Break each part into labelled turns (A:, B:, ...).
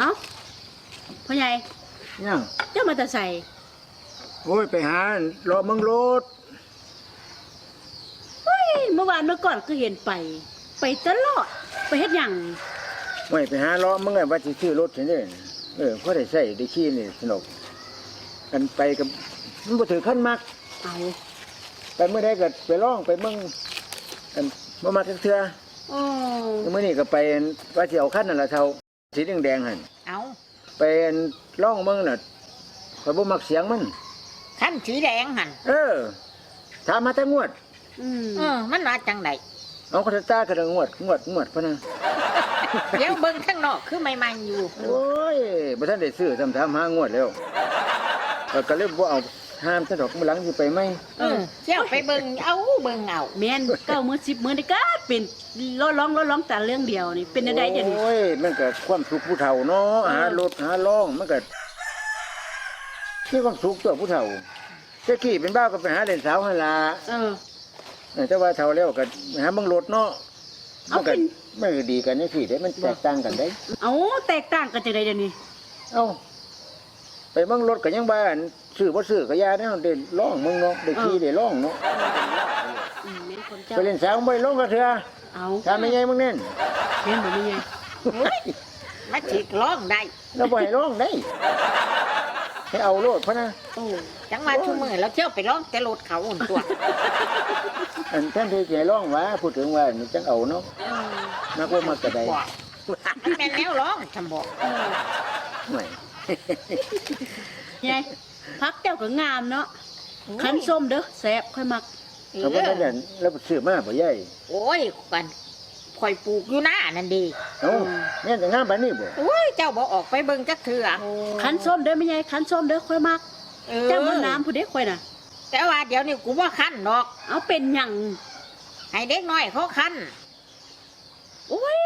A: เอ้าพ่อใหญ่
B: ยัง
A: เจ้ามาแต่ใส่
B: โอ้ยไปหารอเมึงรถ
A: เฮ้ยเมื่อวานเมื่อก่อนก็เห็นไป ไปตลอดไปเฮ็ดหยัง
B: ไม่ไปหารอมึงไงว่าสิซื้อรถสิเนี่ยเออพอได้ใส่ได้ขี่นี่สนุกกันไปกับมันบ่ถือขั้นมัก
A: เอา
B: ไปเมื่อใดก็ไปร้องไปมึงกันบ่มักจักเทื่อ
A: โอ้
B: เมื่อนี้ก็ไปว่าสิเอาขั้นนั่นล่ะเท่า สีแดงๆหั่น
C: เอา
B: ไปร้องมึงน่ะข่อยบ่มักเสียงมัน
C: ขั้นสีแดงหัน
B: เออถามมาแต่งวด
A: อืม
C: เออ มันมาจังได
B: เอาคาตาก็ได้งวด งวด งวดพะนะ
C: เดี๋ยวเบิ่งข้างนอกคือไม่มันอยู่
B: โอ้ยบ่ทันได้ซื้อทำทำหางวดแล้วก็ก็เลยบ่เอา ห้ามซะดอกมื้อหลังสิไปไหม
C: เออเที่ยวไปเบิ่งเอาเบิ่งเอา
A: แม่นเก้ามื้อสิบมื้อนี่ก็เป็นร้องร้องร้องร้องแต่เรื่องเดียวนี่เป็นได้เดี๋ยวนี้
B: โอ้ยมันก็ความสุขผู้เฒ่าเนาะหารถหาร้องมันก็มีความสุขตัวผู้เฒ่าแต่กี้เป็นบ้าวก็ไปหาเล่นสาวหั่นล่ะ
A: เออ
B: แต่ว่าเฒ่าแล้วก็หาเบิ่งรถเนาะ
A: เอา
B: มันก็
A: เป็น
B: มันก็ดีกันนี่สิเด้มันแตกต่างกันได้
A: เอาแตกต่างกันจังไดเดี๋ยวนี้
B: เอ้าไปเบิ่งรถก็ยังบ้าน ซื้อบ่ซื้อก็อยาเนาะได้ร้องมึงเนาะได้ขี่ได้ร้องเนาะ
A: อืมแม่นคนเจ้า
B: ไปเล่นสาวบ่ได้ร้องก็เถื่อ
A: เอา
B: ถามแม่ใหญ่มึงเน่น
A: แม่นบ่มีไง
C: โอ้ยมาจิกร้องได้
B: เราบ่ให้ร้องได้ให้เอาโลดพะนะ
A: โอ้
C: จังว่าชุมือแล้วเที่ยวไปร้องแต่รถเขาอุ่นตัว
B: อันแทนที่จะให้ร้องว่าพูดถึงว่านี่จังเอาเนาะ
A: เออ
B: นักว่ามักกระได
C: บอกมันแม่นแนวร้องทำบอก
A: เออ
B: ไม่
A: ยาย พักเจ้าก็งามเนาะคันส้มเด้อแซ่บค่อยมัก
C: เอ
B: เขาบ่ได้
C: อ
B: ยันแล้วซื้อมาบ่ใหญ่
C: โอ้ยกันคอยปลูกอยู่หน้านั่นดี
B: เอ้าเนี่ยจะงามปานนี้บ่
C: โอ้ยเจ้าบอกออกไปเบิ่งจักเถื่อ
A: คันส้มเด้อไม่ใหญ่คันส้มเด้อค่อยมัก
C: เออ
A: เจ้าบ่น้ำผู้เด็กค่อยน่ะ
C: แต่ว่าเดี๋ยวนี้กูว่าคันดอก
A: เอาเป็นหยัง
C: ให้เด็กน้อยเขาคัน
A: โอ้ย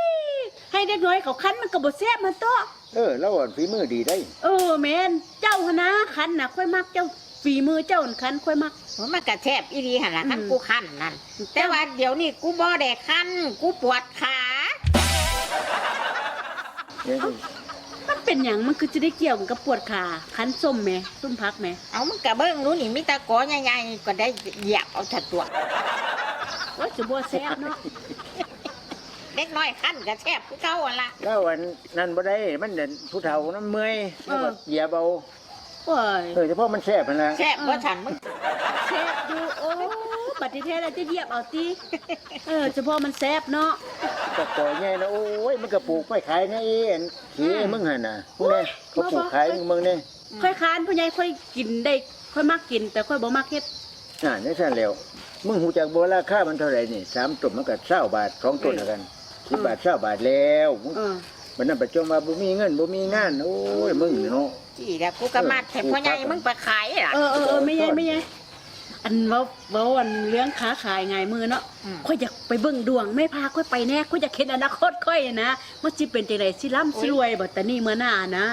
A: ให้เด็กน้อยเขาคันมันก็บ่แซ่บมันโตะ
B: เออแล้วอ่อนฝีมือดีได้
A: เออแม่นเจ้าหนนะคันน่ะค่อยมักเจ้าฝีมือเจ้าน่ะคันค่อยมัก
C: มันกระแทบอีดีหันละคัน
A: อืม
C: กูคันนั่นแต่ว่าเดี๋ยวนี้กูบ่ได้คันกูปวดขา
B: เนี่ย
A: มันเป็นหยังมันคือจะได้เกี่ยวกับปวดขาคันส้มแหม่ส้มพักแหม่
C: เอามันกระเบิ้งรู้นี่มีแตะกอใหญ่ๆก็ได้เหยียบเอาถัดตัว
A: ว่าจะบ่แซ่บเนาะ
C: เด็กน้อยคันกระแทบกูเก่าหั่นละ
B: แล้วอันนั้นบ่ได้มันเด่นผู้เฒ่านั้นเมื่อยแล้วก็เหยียบเอา
A: โอ้ย
B: เออเฉพาะมันแซ่บนั่นล่ะ
C: แทบว่าฉันมึง
A: แซ่บอยู่โอ้บัดนี้แท้แล้วจะเหยียบเอาติเออเฉพาะมันแซ่บเนาะ
B: ก็ปล่อยใหญ่นะโอ้ยมันก็ปลูกไปขายนะเอ็นขี้มึงหั่นน่ะพวกนี้เขาปลูกขายมึงนี่
A: ค่อยคานผู้ใหญ่ค่อยกินได้ค่อยมักกิน แต่ค่อยบ่มักเฮ็ด
B: อ่านี่ซั่นแล้วมึงหูจักบ่ราคามันเท่าไหร่นี่สามต้นมันก็20บาทสองต้นแล้วกัน สิบบาท20บาทแล้วมึง
A: เออ
B: มันนั่นประจมว่าบ่มีเงินบ่มีงาน โอ้ยมึงนี่เนาะ
C: จีแล้วกูก็มาแต่พ่อใหญ่มึงไปขายล่ะ
A: เออเออเออไม่ใช่ไม่ใช่อันเว้าเว้าอันเลี้ยงค้าขายไงมือเนาะ
C: อืม
A: ค่อยอยากไปเบิ่งดวงไม่พาค่อยไปแน่ค่อยอยากเห็นอนาคตค่อยนะว่าสิเป็นจังไดสิร่ำสิรวยบ่แต่นี่เมื่อหน้านะ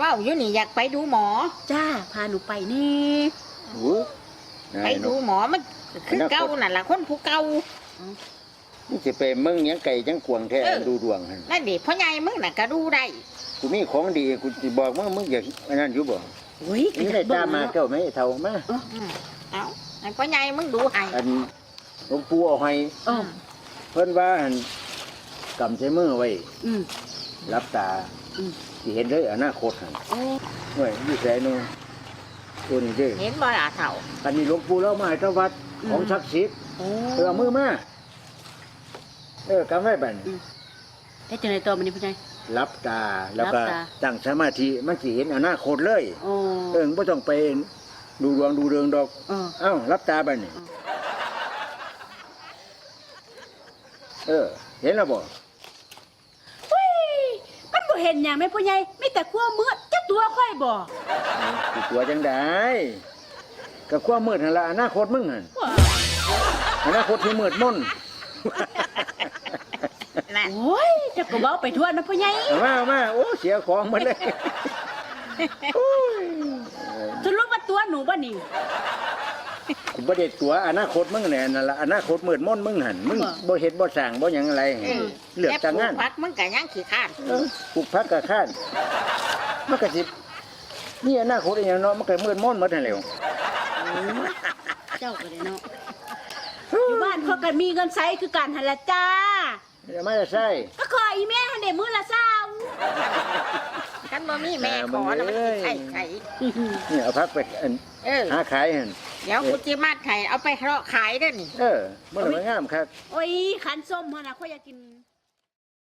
C: ว้าวอยู่นี่อยากไปดูหมอ
A: จ้าพาหนูไปนี่
B: โอ้ย
C: ไปดูหมอมันคือเก่านั่นล่ะคนผู้เก่า
B: มึงสิไปมึงหยังไก่จังกวางแท้
C: เออ
B: ดูดวงหั่น
C: นั่นดิพ่อใหญ่มึงน่ะก็ดูได้
B: กูมีของดีกูสิบอกมึงมึงอยากอันนั้นอยู่บ่
A: โอ้ยก็
B: นี่
A: อยา
B: ได้
A: กเบิ่
B: ตางมมา
A: เนาะ
B: เจ้าไหมเท่ามา
C: อืมเอาให้พ่อใหญ่มึงดูให้
B: อันหลวงปู่เอาให้
A: อ๋อ
B: เพิ่นว่าหั่นกำใช้มือไว้
A: อืม
B: รับตา
A: อืม
B: สิเห็นเลยอนาคตหั่น
A: โอ้
B: เฮ้ยอยู่ไสเนาะตัวนี้เด้อ
C: เห็นบ่ล่ะเฒ่า
B: อันนี้หลวงปู่เรามาให้เจ้าวัดของศักดิ์สิทธิ์
A: โอ้
B: เออเอามือมา เออกำไว้บัดนี้
A: ได้จังไดต่อมันนี่ผู้ใหญ่
B: รับตาแล้วก็
A: รับตา
B: ตั้งสมาธิมันสิเห็นอนาคตเลย
A: โอ้
B: เออไม่ต้องไปดูดวงดูเรืองดอก
A: เออ
B: เอ้ารับตาไปนี่
A: อืม
B: เออ เห็นแล้วบ่
A: เฮ้ยมันบ่เห็นหยังแม่ผู้ใหญ่มีแต่ขั้วมืดจักตัวค่อยบ่
B: สิตัวจังได้กับความมืดนั่นละอนาคตมึงหั่น
A: ว้า
B: อนาคตที่มืดมน
C: น่ะ
A: โอ้ยจักก็เว้าไปทั่วนะผู้ใหญ่
B: เอามาเอามาโอ้เสียของหมดเลยโอ้ย
A: สรุปว่าตัวหนูบ่นี่
B: กูบ่ได้ตัวอนาคตมึงแน่นั่นล่ะอนาคตมืดมนมึงหั่นมึงบ่เฮ็ดบ่สร้างบ่หยังอะไร
C: เออ
B: เลือกแต่งงาน
C: ปลูพักมึงก็ยังขี้ข้าน
B: เออปลูกผักก็ข้านมันก็สินี่อนาคตอีหยังเนาะมันก็มืดมนหมดนั่นแหละ
A: เจ้าก็ได้เนาะอยู่บ้านเขาก็มีเงินใช้คือกันหั่นละจ้า
B: อย่ามาจะใส่
A: ก็ขออีแม่หั่นได้มื้อละเช้า
C: กันบ่มีแม่ขอแล้วมันสิไข่ไข่
B: นี่เอาผักไปอัน
C: เออ
B: หาขายหั่น
C: เดี๋ยวกูจิมาไข่เอาไปเลาะขายเด้อนี่
B: เออมันมันงามครับ
A: โอ้ยขันส้มหั่นน่ะข่อยอยากกิน